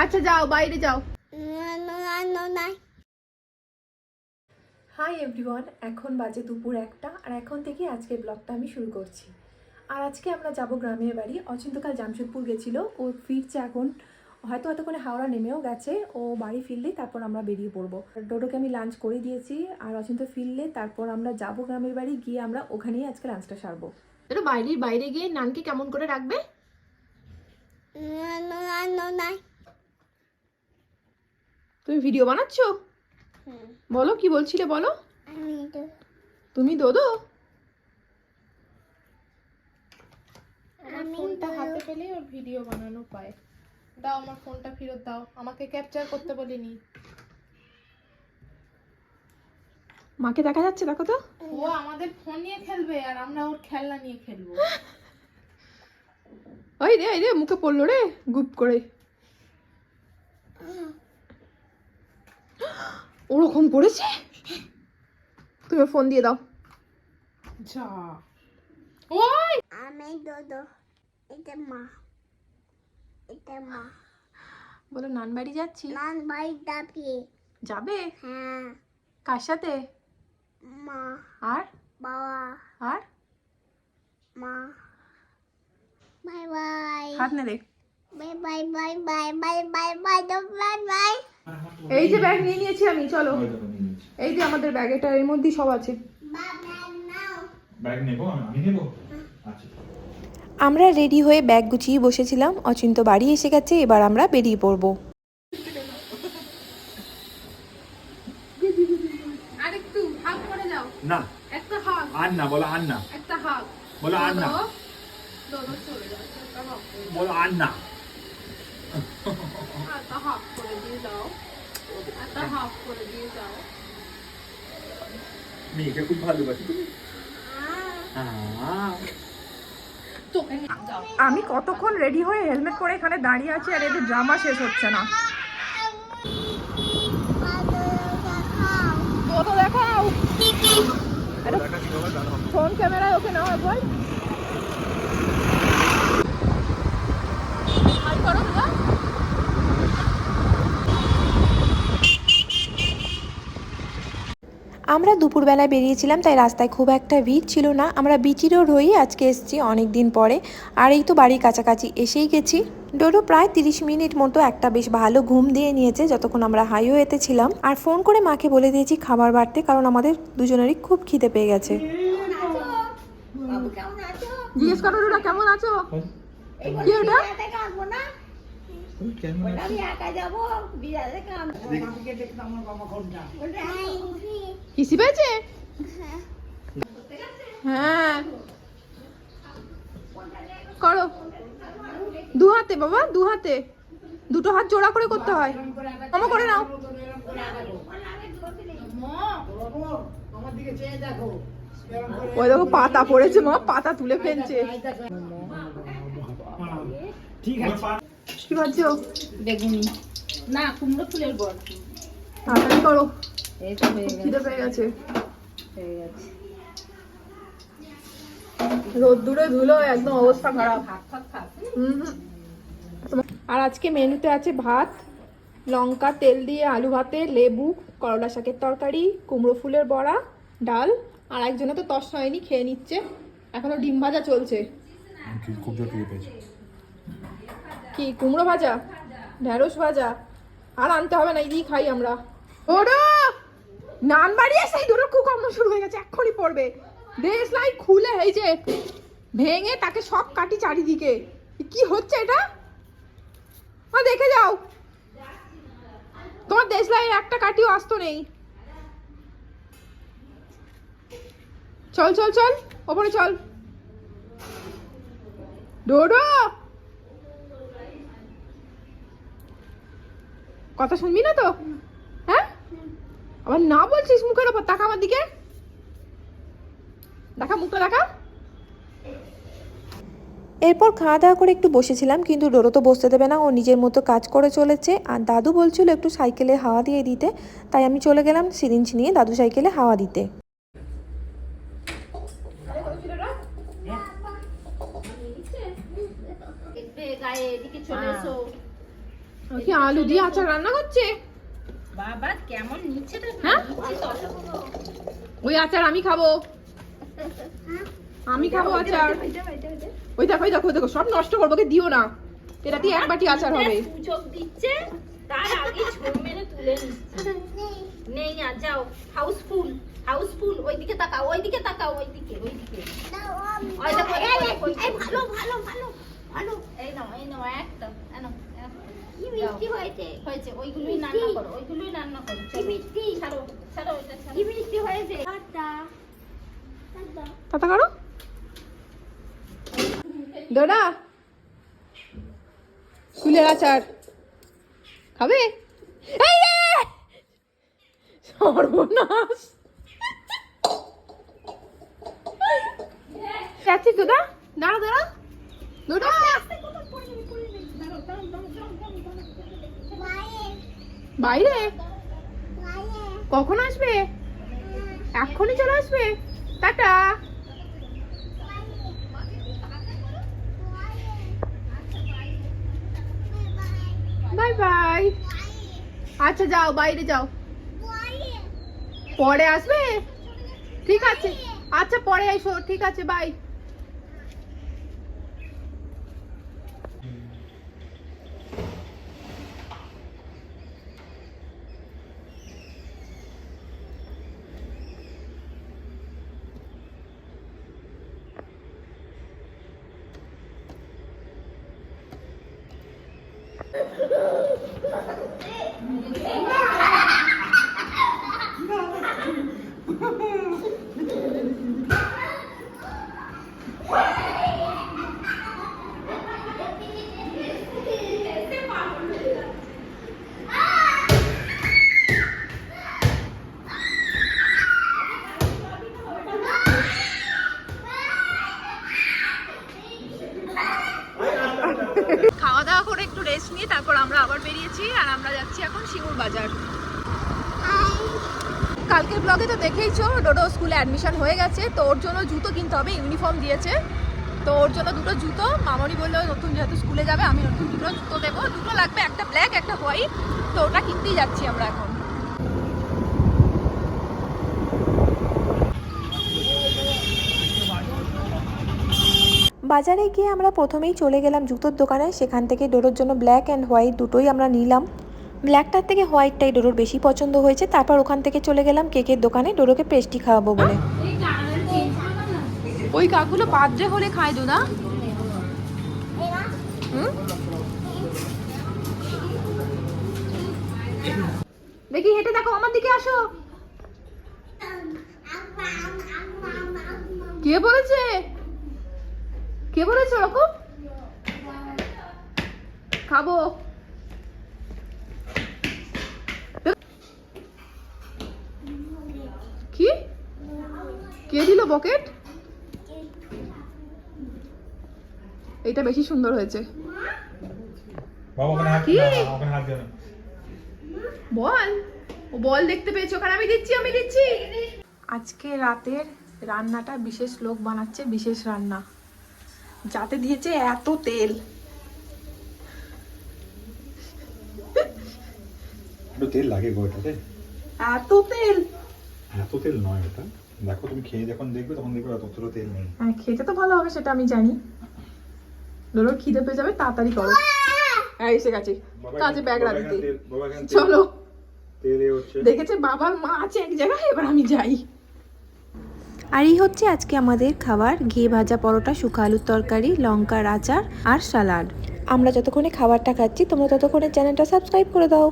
আচ্ছা যাও বাইরে যাও. হাই এভরিওয়ান এখন বাজে দুপুর একটা আর এখন থেকে আজকের ব্লগটা আমি শুরু করছি। আর আজকে আমরা যাব গ্রামের বাড়ি। অচিন্তকাল জামশেদপুর গেছিল ও ফিরছে এখন। হয়তো এতক্ষণে হাওড়া নেমেও গেছে ও বাড়ি ফিরলে তারপর আমরা বেরিয়ে পড়ব। ডোডোকে আমি লাঞ্চ করে দিয়েছি আর অচিন্ত ফিরলে তারপর আমরা যাব গ্রামের বাড়ি গিয়ে আমরা ওখানেই আজকে লাঞ্চটা সারবো। এটা বাইরের বাইরে গিয়ে নানকে কেমন করে রাখবে. তুমি ভিডিও বানাচ্ছো. বলো কি বলছিলে বলো? তুমি দোদো? আমার ফোনটা হাতে পেলেই ওর ভিডিও বানানো পায়। দাও আমার ফোনটা ফেরত দাও। আমাকে ক্যাপচার করতে বলিনি। মাকে দেখা যাচ্ছে দেখো তো। ও আমাদের ফোন নিয়ে খেলবে আর আমরা ওর খেলনা নিয়ে খেলব। ওই রে ওই রে মুখে পড়ল রে গুপ করে। ওরকম পড়েছে তুমি ফোন দিয়ে দাও। যা। ওই! আমি dodo. এটা মা। এটা মা। বলো নান বাড়ি যাচ্ছি। নান বাড়ি যাবি? যাবে? হ্যাঁ। কার সাথে? মা আর? বাবা আর? মা। বাই বাই হাত নে দেখ bye bye bye bye bye. Bye bye bye bye এই যে ব্যাগ নিয়ে নিয়েছি আমি চলো। এই যে আমাদের ব্যাগ এটা এর মধ্যেই সব আছে। ব্যাগ নেব আমি আমি নেব? আচ্ছা। আমরা রেডি হয়ে ব্যাগ গুছিয়ে বসেছিলাম অচিন্ত বাড়ি এসে গেছে এবার আমরা বেরিয়ে পড়ব। আন্না বলো আন্না। বলো আন্না। বলো আন্না। একটা মেয়েকে খুব ভালোবাসি আমি কতক্ষণ রেডি হয়ে হেলমেট পরে এখানে দাঁড়িয়ে আছি আর এদের ড্রামা শেষ হচ্ছে না। দেখাও। ফোন ক্যামেরায় ওকে নাও একবার। আমরা দুপুরবেলায় বেরিয়েছিলাম, তাই রাস্তায় খুব একটা ভিড় ছিল না। আমরা বিচি রোড হয়েই আজকে এসেছি অনেক দিন পরে, আর এই তো বাড়ির কাছাকাছি। এসেই গেছি। ডোডো প্রায় তিরিশ মিনিট মতো একটা বেশ ভালো ঘুম দিয়ে নিয়েছে, যতক্ষণ আমরা হাইওয়েতে ছিলাম। আর ফোন করে মাকে বলে দিয়েছি খাবার বাড়তে, কারণ আমাদের দুজনেরই খুব খিদে পেয়ে গেছে। জিজ্ঞেস করো ডোডা কেমন আছো? হ্যাঁ। করো। দু হাতে, বাবা, দু হাতে। দুটো হাত জোড়া করে করতে হয়। মামা, করে নাও। ওই দেখো পাতা পড়েছে মা পাতা তুলে ফেলছে। ঠিক আছে। কি ভাবছ? বেগুনি। না কুমড়ো ফুলের বড় তাড়াতাড়ি করো। এই তো খিদে পেয়ে গেছে। গেছে। রোদ্দুরে ধুলো একদম অবস্থা খারাপ। ভাত ফাত খাস হুম। হুম। আর আজকে মেনুতে আছে ভাত লঙ্কা তেল দিয়ে আলু ভাতে লেবু করলা শাকের তরকারি কুমড়ো ফুলের বড়া ডাল আর একজনে তো তস হয়নি খেয়ে নিচ্ছে। এখনও ডিম ভাজা চলছে। খুব জোর খিদে পেয়েছে। কি কুমড়ো ভাজা? ঢেঁড়স ভাজা? আর আনতে হবে না এই খাই আমরা। ওরো! নান বাড়িয়ে সেই দুটো কুকর্ম শুরু হয়ে গেছে এক্ষুনি পড়বে। দেশলাই খুলে এই যে ভেঙে তাকে সব কাটি চারিদিকে। কি হচ্ছে এটা? মা দেখে যাও। তোমার দেশলাই একটা কাটিও আসতো নেই। চল চল চল, ওপরে চল। ডোডো! কথা শুনবি না তো? হ্যাঁ? আবার না বলছিস মুখের ওপর, তাকা আমার দিকে। দেখা, মুখটা দেখা। এরপর খাওয়া দাওয়া করে একটু বসেছিলাম, কিন্তু ডোরো তো বসতে দেবে না, ও নিজের মতো কাজ করে চলেছে। আর দাদু বলছিল একটু সাইকেলে হাওয়া দিয়ে দিতে, তাই আমি চলে গেলাম সিরিঞ্জ নিয়ে দাদু সাইকেলে হাওয়া দিতে আরে কত ছিল এটা? লাগবে গায়ে এদিকে চলে এসো। কি আলু দিয়ে আচার রান্না করছে? বাবা কেমন নিচ্ছে তো হ্যাঁ? ওই আচার আমি খাব। আমি খাব আচার। ওই দেখো ওই দেখো দেখো সব নষ্ট করব ওকে দিও না। এটা দিয়ে এক বাটি আচার হবে। সুযোগ দিচ্ছে তার আগে ছোট মেরে তুলে নিচ্ছে। নেই আর যাও হাউসফুল হাউসফুল ওইদিকে তাকাও ওইদিকে তাকাও ওইদিকে ওইদিকে। ওই দেখো, দেখো। ভালো ভালো ভালো। ভালো এই নাও এই নাও একটা এই কি মিষ্টি হয়েছে? হয়েছে ওইগুলোই রান্না করো ওইগুলোই রান্না করো কি মিষ্টি? ছাড়ো ছাড়ো ওইটা ছাড়ো। কি মিষ্টি হয়েছে? টাটা। টাটা। করো। ডোনা ফুলের আচার খাবে? এই রে সর্বনাশ। যাচ্ছি তোদা দাঁড়া দাঁড়া। বাইরে কখন আসবে? এক্ষুনি চলে আসবে। টাটা। Bye bye. আচ্ছা যাও বাইরে যাও। পরে আসবে? ঠিক আছে। আচ্ছা পরে এসো। ঠিক আছে বাই। Amen. নিয়ে তারপর আমরা আবার বেরিয়েছি আর আমরা যাচ্ছি এখন শিমুর বাজার। কালকের ব্লগে তো দেখেইছো, ডোডো স্কুলে অ্যাডমিশন হয়ে গেছে, তো ওর জন্য জুতো কিনতে হবে ইউনিফর্ম দিয়েছে। তো ওর জন্য দুটো জুতো, মামনি বলল নতুন যেহেতু স্কুলে যাবে, আমি নতুন দুটো জুতো দেবো। দুটো লাগবে, একটা ব্ল্যাক একটা হোয়াইট তো ওটা কিনতেই যাচ্ছি আমরা এখন। বাজারে গিয়ে আমরা প্রথমেই চলে গেলাম জুতোর দোকানে। সেখান থেকে ডোরোর জন্য ব্ল্যাক অ্যান্ড হোয়াইট দুটোই আমরা নিলাম। ব্ল্যাকটার থেকে হোয়াইটটাই ডোরোর বেশি পছন্দ হয়েছে। তারপর ওখান থেকে চলে গেলাম কেকের দোকানে, ডোরোকে পেস্টি খাওয়াবো বলে। ওই কাকগুলো বার্থডে হলে খায় দুদা। হুম? দেখি হেঁটে দেখো, আমার দিকে আসো। কে বলেছে? কে বলেছে ওরকম? খাব। কি? কে দিল বকেট এটা বেশি সুন্দর হয়েছে। কি? বল। ও বল দেখতে পেয়েছ ওখানে আমি দিচ্ছি আমি দিচ্ছি। আজকে রাতের রান্নাটা বিশেষ লোক বানাচ্ছে বিশেষ রান্না। যাতে দিয়েছে এত তেল। একটু তেল লাগে গো এটাতে এত তেল? এত তেল নয় ওটা। দেখো তুমি খেয়ে যখন দেখবে তখন দেখবে অতটা তেল নেই। হ্যাঁ খেতে তো ভালো হবে সেটা আমি জানি। ডোরোর খিদে পেয়ে যাবে তাড়াতাড়ি করো। হ্যাঁ এসে গেছি। কাজে ব্যাগ রাখতে। চলো। দেখেছে বাবার মা আছে এক জায়গায় এবার আমি যাই। আর এই হচ্ছে আজকে আমাদের খাবার। ঘি ভাজা পরোটা শুকা আলুর তরকারি, লঙ্কার আচার আর সালাড। আমরা যতক্ষণে খাবারটা খাচ্ছি, তোমরা ততক্ষণে চ্যানেলটা সাবস্ক্রাইব করে দাও।